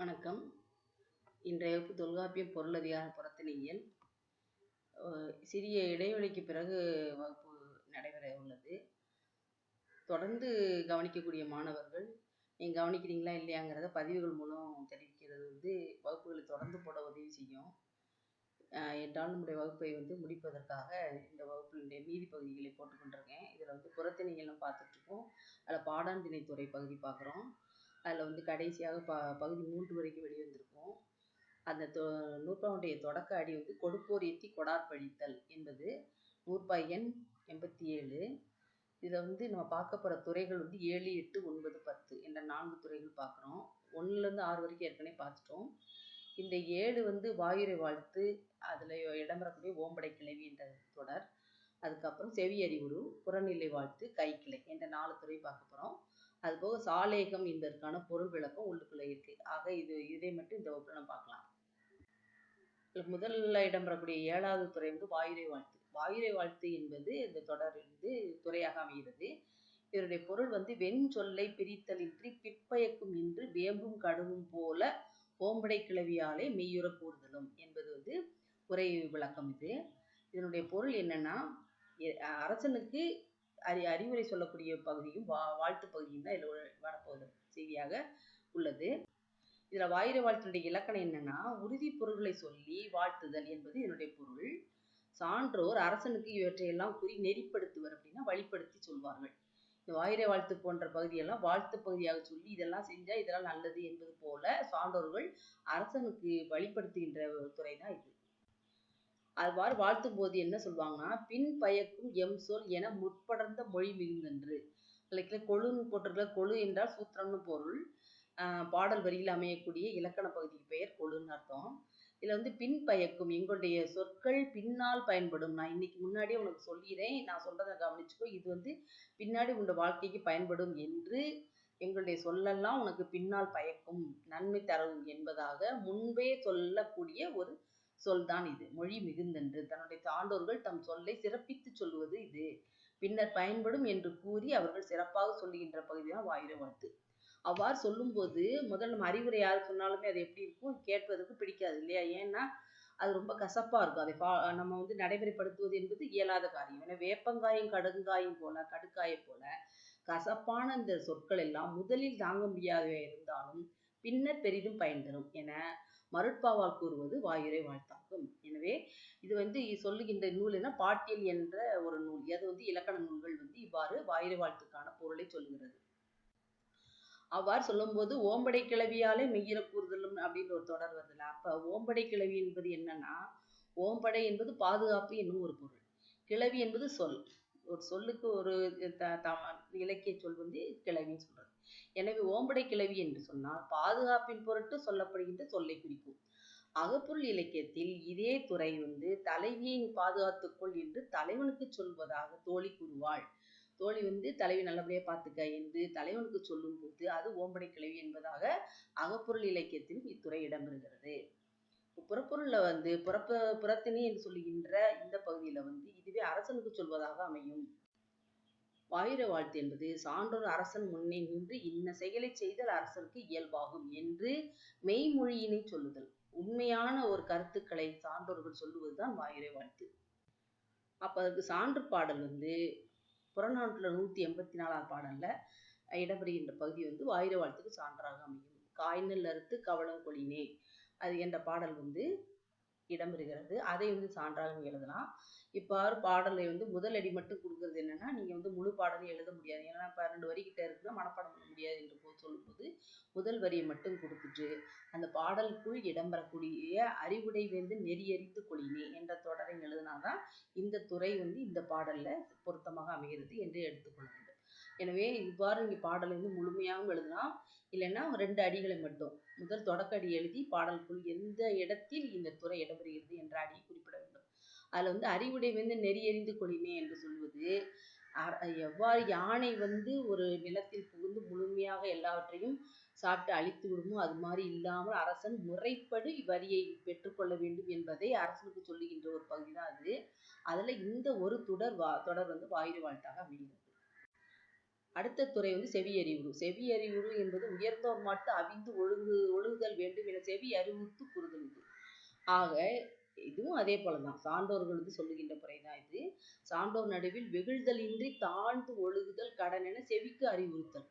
வணக்கம். இன்றைய வகுப்பு தொல்காப்பியம் பொருளதிகார புறத்தினியல் சிறிய இடைவெளிக்கு பிறகு வகுப்பு நடைபெற உள்ளது. தொடர்ந்து கவனிக்கக்கூடிய மாணவர்கள் நீங்கள் கவனிக்கிறீங்களா இல்லையாங்கிறத பதிவுகள் மூலம் தெரிவிக்கிறது வந்து வகுப்புகளை தொடர்ந்து போட உதவி செய்யும். அஹ் என்றால் நம்முடைய வகுப்பை வந்து முடிப்பதற்காக இந்த வகுப்பினுடைய மீதி பகுதிகளை போட்டுக்கொண்டிருக்கேன் இதில் வந்து புறத்திணைகள்லாம் பார்த்துட்ருக்கோம் அதில் பாடாந்திணைத்துறை பகுதி பார்க்குறோம். அதில் வந்து கடைசியாக ப பகுதி மூன்று வரைக்கும் வெளிவந்திருக்கும். அந்த தொ நூற்பாவுடைய தொடக்க அடி வந்து கொடுப்போர் எத்தி கொடார் பழித்தல் என்பது நூற்பா எண் எண்பத்தி ஏழு இதில் வந்து நம்ம பார்க்க போகிற துறைகள் வந்து ஏழு எட்டு ஒன்பது பத்து என்ற நான்கு துறைகள் பார்க்குறோம். ஒன்றுலேருந்து ஆறு வரைக்கும் ஏற்கனவே பார்த்துட்டோம். இந்த ஏழு வந்து வாயுரை வாழ்த்து அதில் இடம்பெறக்கூடிய ஓம்படை கிளவி என்ற தொடர். அதுக்கப்புறம் செவி அறிவுறு புறநிலை வாழ்த்து கைக்கிளை என்ற நாலு துறை பார்க்க போகிறோம் அதுபோக சாலேகம் என்பதற்கான பொருள் விளக்கம் உள்ளுக்குள்ளே இருக்கு. ஆக இது இதை மட்டும் இந்த வகுப்பில் நம்ம பார்க்கலாம். இதுல முதல்ல இடம்பெறக்கூடிய ஏழாவது துறை வந்து வாயுரை வாழ்த்து. வாயுரை வாழ்த்து என்பது இந்த தொடர் வந்து துறையாக அமைகிறது. இதனுடைய பொருள் வந்து வெண் சொல்லை பிரித்தலின்றி பிற்பயக்கும் இன்று வேம்பும் கடுவும் போல ஓம்படை கிளவியாலே மெய்யுற கூறுதலும் என்பது வந்து உரை விளக்கம் இது. இதனுடைய பொருள் என்னன்னா அரசனுக்கு அறி அறிவுரை சொல்லக்கூடிய பகுதியும் வா வாழ்த்து பகுதியும் தான் இதில் வரப்போகுது செய்தியாக உள்ளது. இதில் வாயிர வாழ்த்தினுடைய இலக்கணம் என்னன்னா உறுதி பொருள்களை சொல்லி வாழ்த்துதல் என்பது என்னுடைய பொருள். சான்றோர் அரசனுக்கு இவற்றையெல்லாம் கூறி நெறிப்படுத்துவர் அப்படின்னா வழிப்படுத்தி சொல்வார்கள். இந்த வாயிரை வாழ்த்து போன்ற பகுதியெல்லாம் வாழ்த்து பகுதியாக சொல்லி இதெல்லாம் செஞ்சால் இதெல்லாம் நல்லது என்பது போல சான்றோர்கள் அரசனுக்கு வழிப்படுத்துகின்ற ஒரு துறை தான் இது. அவ்வாறு வாழ்த்தும் போது என்ன சொல்லுவாங்கன்னா பின் பயக்கும் எம் சொல் என முற்படர்ந்த மொழி மிகுந்தன்று. இல்லைங்களா கொழுன்னு போட்டிருக்கல கொழு என்றால் சூத்திரம்னு பொருள். பாடல் வரியில் அமையக்கூடிய இலக்கண பகுதிக்கு பெயர் கொழுன்னு அர்த்தம். இதில் வந்து பின் பயக்கும் எங்களுடைய சொற்கள் பின்னால் பயன்படும். நான் இன்னைக்கு முன்னாடியே உனக்கு சொல்லிடுறேன் நான் சொல்றதை கவனிச்சுக்கோ. இது வந்து பின்னாடி உன்னோட வாழ்க்கைக்கு பயன்படும் என்று எங்களுடைய சொல்லெல்லாம் உனக்கு பின்னால் பயக்கும். நன்மை தரும் என்பதாக முன்பே சொல்லக்கூடிய ஒரு சொல்தான் இது. மொழி மிகுந்தன்று. தன்னுடைய சான்றோர்கள் தம் சொல்லை சிறப்பித்து சொல்லுவது இது. பின்னர் பயன்படும் என்று கூறி அவர்கள் சிறப்பாக சொல்லுகின்ற பகுதிதான் வாயிற வாழ்த்து. அவ்வாறு சொல்லும்போது முதல் நம்ம அறிவுரை யார் சொன்னாலுமே அது எப்படி இருக்கும்? கேட்பதற்கு பிடிக்காது இல்லையா? ஏன்னா அது ரொம்ப கசப்பாக இருக்கும். அதை பா நம்ம வந்து நடைமுறைப்படுத்துவது என்பது இயலாத காரியம். ஏன்னா வேப்பங்காயும் கடுங்காயும் போல கடுக்காயை போல கசப்பான இந்த சொற்கள் எல்லாம் முதலில் தாங்க முடியாதவை இருந்தாலும் பின்னர் பெரிதும் பயன் தரும். என மருட்பாவால் கூறுவது வாயுரை வாழ்த்தாகும். எனவே இது வந்து சொல்லுகின்ற நூல் என்ன? பாட்டியல் என்ற ஒரு நூல். அது வந்து இலக்கண நூல்கள் வந்து இவ்வாறு வாயுரை வாழ்த்துக்கான பொருளை சொல்லுகிறது. அவ்வாறு சொல்லும்போது ஓம்படை கிளவியாலே மெய்யிற கூறுதலும் அப்படின்னு ஒரு தொடர் வருதுல அப்ப ஓம்படை கிளவி என்பது என்னன்னா ஓம்படை என்பது பாதுகாப்பு என்னும் ஒரு பொருள். கிளவி என்பது சொல். ஒரு சொல்லுக்கு ஒரு த த- இலக்கிய சொல் வந்து கிளவின்னு சொல்றது. எனவே ஓம்படை கிளவி என்று சொன்னால் பாதுகாப்பின் பொருட்டு சொல்லப்படுகின்ற சொல்லை குறிக்கும். அகப்பொருள் இலக்கியத்தில் இதே துறை வந்து தலைவியை நீ பாதுகாத்துக்கொள் என்று தலைவனுக்கு சொல்வதாக தோழி கூறுவாள். தோழி வந்து தலைவி நல்லபடியா பார்த்துக்க என்று தலைவனுக்கு சொல்லும்போது அது ஓம்படை கிளவி என்பதாக அகப்பொருள் இலக்கியத்திலும் இத்துறை இடம்பெறுகிறது. புறப்பொருள்ல வந்து புறப்ப புறத்தினி என்று சொல்லுகின்ற இந்த பகுதியில வந்து இதுவே அரசனுக்கு சொல்வதாக அமையும். வாயிர வாழ்த்து என்பது சான்றோர் அரசன் முன்னே நின்று இன்ன செயலை செய்தல் அரசனுக்கு இயல்பாகும் என்று மெய்மொழியினை சொல்லுதல். உண்மையான ஒரு கருத்துக்களை சான்றோர்கள் சொல்லுவதுதான் வாயிரை வாழ்த்து. அப்போ அதுக்கு சான்று பாடல் வந்து புறநானூற்றில் நூற்றி எண்பத்தி நாலாவது பாடலில் இடம்பெறுகின்ற பகுதி வந்து வாயிர வாழ்த்துக்கு சான்றாக அமையும். காய்நெல் அறுத்து கவளம் கொளினே அது என்ற பாடல் வந்து இடம்பெறுகிறது. அதை வந்து சான்றாக எழுதலாம். இவ்வாறு பாடலை வந்து முதல் அடி மட்டும் கொடுக்கறது என்னென்னா நீங்கள் வந்து முழு பாடலையும் எழுத முடியாது. ஏன்னா பன்னெண்டு வரி கிட்ட இருக்குன்னா மனப்பாடம் பண்ண முடியாது என்று போது சொல்லும்போது முதல் வரியை மட்டும் கொடுத்துட்டு அந்த பாடலுக்குள் இடம்பெறக்கூடிய அறிவுடை வந்து நெறியறித்து கொளினே என்ற தொடரை எழுதினாதான் இந்த துறை வந்து இந்த பாடலில் பொருத்தமாக அமைகிறது என்று எடுத்துக்கொள்ள வேண்டும். எனவே இவ்வாறு நீங்க பாடலை வந்து முழுமையாகவும் எழுதலாம் இல்லைன்னா ரெண்டு அடிகளை மட்டும். முதல் தொடக்க அடி எழுதி பாடலுக்குள் எந்த இடத்தில் இந்த துறை இடம்பெறுகிறது என்ற அடியை குறிப்பிட வேண்டும். அதில் வந்து அறிவுடை வந்து நெறியறிந்து கொளினே என்று சொல்வது எவ்வாறு யானை வந்து ஒரு நிலத்தில் புகுந்து முழுமையாக எல்லாவற்றையும் சாப்பிட்டு அழித்து விடுமோ அது மாதிரி இல்லாமல் அரசன் முறைப்படி வரியை பெற்றுக்கொள்ள வேண்டும் என்பதை அரசனுக்கு சொல்லுகின்ற ஒரு பகுதி தான் அது. அதில் இந்த ஒரு தொடர் வா தொடர் வந்து வாயிறு வாழ்த்தாக அமைகிறது. அடுத்த துறை வந்து செவி அறிவுறு செவி அறிவுறு என்பது உயர்ந்தோர் மாட்டு அவிந்து ஒழுங்கு ஒழுகுதல் வேண்டும் என செவி அறிவுறுத்து கூறுதல் இது. ஆக இதுவும் அதே போலதான். சான்றோர்கள் வந்து சொல்லுகின்ற முறைதான் இது. சான்றோர் நடுவில் வெகுழ்தல் இன்றி தாழ்ந்து ஒழுகுதல் கடன் என செவிக்கு அறிவுறுத்தல்.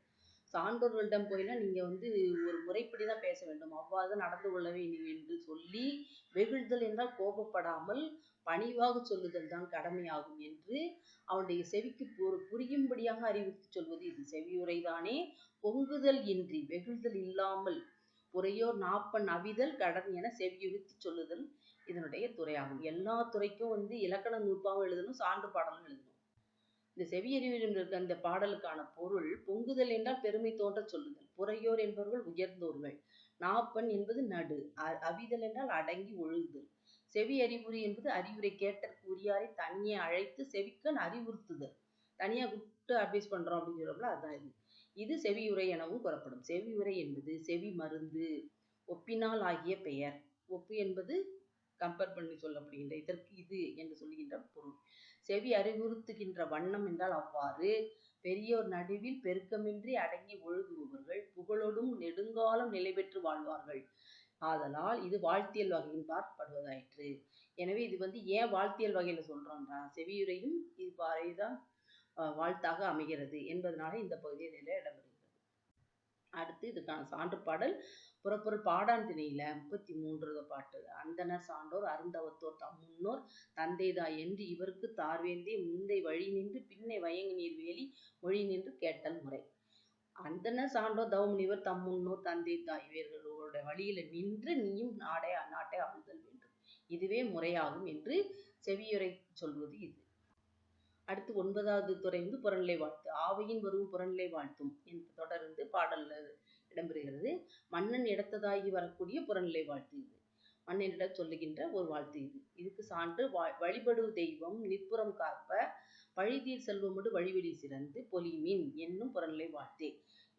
சான்றோர்களிடம் போயினா நீங்க வந்து ஒரு முறைப்படி தான் பேச வேண்டும். அவ்வாறு நடந்து கொள்ள வேண்டும் என்று சொல்லி வெகுழ்தல் என்றால் கோபப்படாமல் பணிவாக சொல்லுதல் தான் கடமையாகும் என்று அவனுடைய செவிக்கு புரியும்படியாக அறிவித்து சொல்வது இது. செவியுரைதானே பொங்குதல் இன்றி வெகுழ்தல் இல்லாமல் புறையோர் நாப்பன் அவிதல் கடன் என செவியுறுத்தி சொல்லுதல் இதனுடைய துறையாகும். எல்லா துறைக்கும் வந்து இலக்கண நூற்பாவும் எழுதணும் சான்று பாடலும் எழுதணும். இந்த செவியறிவில் இருக்க அந்த பாடலுக்கான பொருள் பொங்குதல் என்றால் பெருமை தோன்ற சொல்லுதல். புறையோர் என்பவர்கள் உயர்ந்தோர்கள். நாப்பன் என்பது நடு. அவிதல் என்றால் அடங்கி ஒழுகுதல். செவி அறிவுரை என்பது அறிவுரை கேட்ட உரியாரை தனியே அழைத்து செவிக்கன் அறிவுறுத்துதல் தனியாக கூப்பிட்டு அட்வைஸ் பண்ணுறோம் அப்படின்னு சொல்றோம்ல அதுதான் இது. இது செவியுரை எனவும் கூறப்படும். செவியுரை என்பது செவி மருந்து ஒப்பினால் ஆகிய பெயர். ஒப்பு என்பது கம்பேர் பண்ணி சொல்லப்படுகின்ற இதற்கு இது என்று சொல்லுகின்ற பொருள். செவி அறிவுறுத்துகின்ற வண்ணம் என்றால் அவ்வாறு. பெரியோர் நடுவில் பெருக்கமின்றி அடங்கி ஒழுகுபவர்கள் புகழோடும் நெடுங்காலம் நிலை பெற்று வாழ்வார்கள். ஆதலால் இது வாழ்த்தியல் வகையின் பார்க்கப்படுவதாயிற்று. எனவே இது வந்து ஏன் வாழ்த்தியல் வகையில் சொல்கிறோன்றா செவியுரையும் இது தான் வாழ்த்தாக அமைகிறது என்பதனால இந்த பகுதியில் இடம்பெறுகிறது. அடுத்து இதுக்கான சான்று பாடல் புறப்பொருள் பாடான் திணையில முப்பத்தி மூன்றாவது பாட்டு. அந்தனர் சான்றோர் அருந்தவத்தோர் தம் முன்னோர் தந்தைதா என்று இவருக்கு தார்வேந்தே முந்தை வழி நின்று பின்னை வயங்கு நீர் வேலி மொழி நின்று கேட்டல் முறை. அந்தன சான்றோ தவமுனிவர் தம்முன்னோ தந்தை தாய் இவர்களோட வழியில நின்று நீயும் நாடே அந்நாட்டை ஆளுதல் வேண்டும். இதுவே முறையாகும் என்று செவியுரை சொல்வது இது. அடுத்து ஒன்பதாவது துறை வந்து புறநிலை வாழ்த்து. ஆவையின் வரும் புறநிலை வாழ்த்தும் என்று தொடர்ந்து பாடல்ல இடம்பெறுகிறது. மன்னன் இடத்ததாகி வரக்கூடிய புறநிலை வாழ்த்து இது. மன்னனிடம் சொல்லுகின்ற ஒரு வாழ்த்து இது. இதுக்கு சான்று வழிபடு தெய்வம் நிற்புறம் காப்ப பழிதீர் செல்வமோடு வழிவெளி சிறந்து பொலிமின் என்னும் புறநிலை வாழ்த்தே.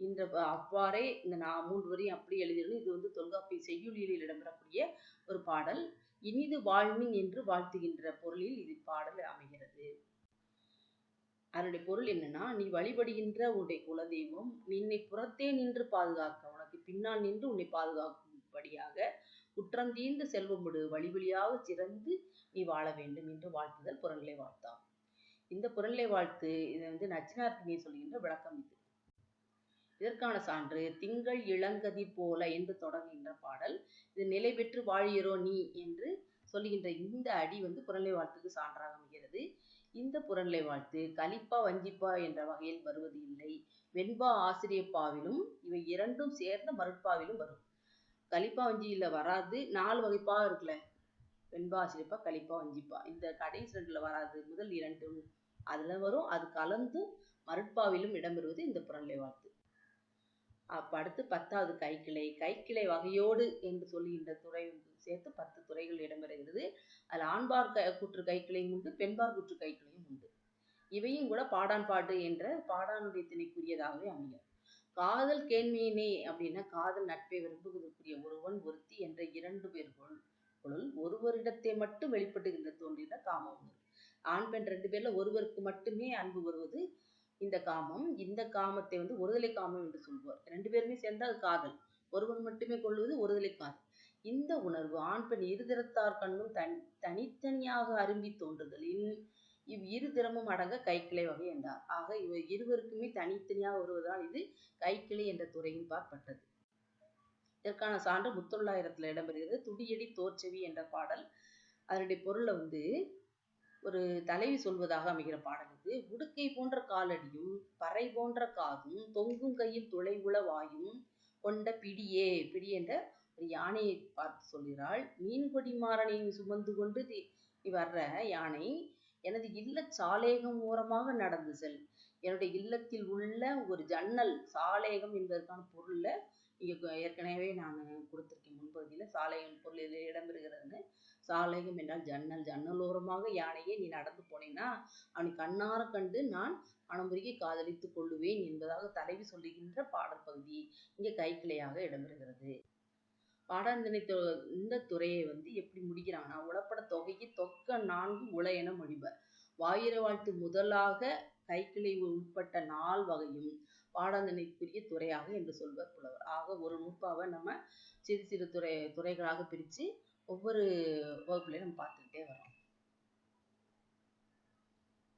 இந்த அவ்வாறே இந்த நான் மூன்று வரையும் அப்படி எழுதிடணும் இது வந்து தொல்காப்பி செய்யுளியில் இடம்பெறக்கூடிய ஒரு பாடல். இனிது வாழ்மின் என்று வாழ்த்துகின்ற பொருளில் இது பாடல் அமைகிறது. அதனுடைய பொருள் என்னன்னா நீ வழிபடுகின்ற உன்னுடைய குலதெய்வம் நின்னை புறத்தே நின்று பாதுகாக்க உனக்கு பின்னால் நின்று உன்னை பாதுகாக்கும்படியாக குற்றம் தீர்ந்து செல்வம் விடு வழி வழியாக சிறந்து நீ வாழ வேண்டும் என்று வாழ்த்துதல் புறநிலை வாழ்த்தாம். இந்த புறநிலை வாழ்த்து. இதை வந்து நச்சினார்த்தினி சொல்கின்ற விளக்கம் இது. இதற்கான சான்று திங்கள் இளங்கதி போல என்று தொடங்குகின்ற பாடல். இது நிலை பெற்று வாழ்கிறோ நீ என்று சொல்லுகின்ற இந்த அடி வந்து புறநிலை வாழ்த்துக்கு சான்றாக அமைகிறது. இந்த புறநிலை வாழ்த்து கலிப்பா வஞ்சிப்பா என்ற வகையில் வருவது இல்லை. வெண்பா ஆசிரியப்பாவிலும் இவை இரண்டும் சேர்ந்த மருட்பாவிலும் வரும். கலிப்பா வஞ்சியில வராது நாலு வகைப்பா இருக்குல்ல? வெண்பா ஆசிரியப்பா கலிப்பா வஞ்சிப்பா. இந்த கடைசி ரெண்டுல வராது முதல் இரண்டும் அதில் வரும். அது கலந்து மருட்பாவிலும் இடம்பெறுவது இந்த புறநிலை வாழ்த்து. அப்போ அடுத்து பத்தாவது கைக்கிளை. கைக்கிளை வகையோடு என்று சொல்லுகின்ற துறை சேர்த்து பத்து துறைகள் இடம்பெறுகிறது. அதில் ஆண்பார் கூற்று கைக்கிளையும் உண்டு பெண்பார் கூற்று கைக்கிளையும் உண்டு. இவையும் கூட பாடான் பாட்டு என்ற பாடானுடைய திணைக்குரியதாகவே அமையும். காதல் கேண்மையினே அப்படின்னா காதல் நட்பை விரும்புவதற்குரிய ஒருவன் ஒருத்தி என்ற இரண்டு பேர்கள் ஒருவரிடத்தை மட்டும் வெளிப்பட்டுகின்ற தோன்றின காமம் உணர்வு ஆண் பெண் ரெண்டு பேர்ல ஒருவருக்கு மட்டுமே அன்பு வருவது இந்த காமம். இந்த காமத்தை வந்து ஒருதலை காமம் என்று சொல்வார். ரெண்டு பேருமே சேர்ந்தா அது காதல். ஒருவன் மட்டுமே கொள்வது ஒருதலை காதல். இந்த உணர்வு ஆண் பெண் இருதிறத்தார் கண்ணும் தனி தனித்தனியாக அரும்பி தோன்றுதலில் இவ் இரு திறமும் அடங்க கைக்கிளை வகை என்றார். ஆக இவ இருவருக்குமே தனித்தனியாக வருவதால் இது கைக்கிளை என்ற துறையின் பார்ப்பட்டது இதற்கான சான்று முத்தொள்ளாயிரத்துல இடம்பெறுகிறது. துடியடி தோற்சவி என்ற பாடல். அதனுடைய பொருளை வந்து ஒரு தலைவி சொல்வதாக அமைகிற பாடல் இது. உடுக்கை போன்ற காலடியும் பறை போன்ற காதும் தொங்கும் கையில் துளை உள வாயும் கொண்ட பிடியே பிடி என்ற யானையை பார்த்து சொல்கிறாள். மீன்கொடி மாறனை சுமந்து கொண்டு தி வர்ற யானை எனது இல்ல சாலேகம் ஓரமாக நடந்து செல். என்னுடைய இல்லத்தில் உள்ள ஒரு ஜன்னல் சாலேகம் என்பதற்கான பொருளை இங்கே ஏற்கனவே நான் கொடுத்துருக்கேன் முன்பகுதியில். சாலையின் பொருள் இடம்பெறுகிறதுன்னு. சாலேகம் என்றால் ஜன்னல் ஜன்னலோரமாக யானையே நீ நடந்து போனேன்னா அவனை கண்ணார கண்டு நான் மனமுருகி காதலித்து கொள்ளுவேன் என்பதாக தலைவி சொல்லுகின்ற பாடல் பகுதி இங்கே கைக்கிளையாக இடம்பெறுகிறது. பாடாந்திணை இந்த துறையை வந்து எப்படி முடிக்கிறாங்கன்னா உளப்பட தொகைக்கு தொக்க நான்கு உல என வாயிர வாழ்த்து முதலாக கைக்கிளை உட்பட்ட நாள் வகையும் பாடாந்தனைக்குரிய துறையாக என்று சொல்வர் புலவர். ஆக ஒரு நூற்பாவை நம்ம சிறு சிறு துறை துறைகளாக பிரித்து ஒவ்வொரு வகுப்புலையும் நம்ம பார்த்துக்கிட்டே வரோம்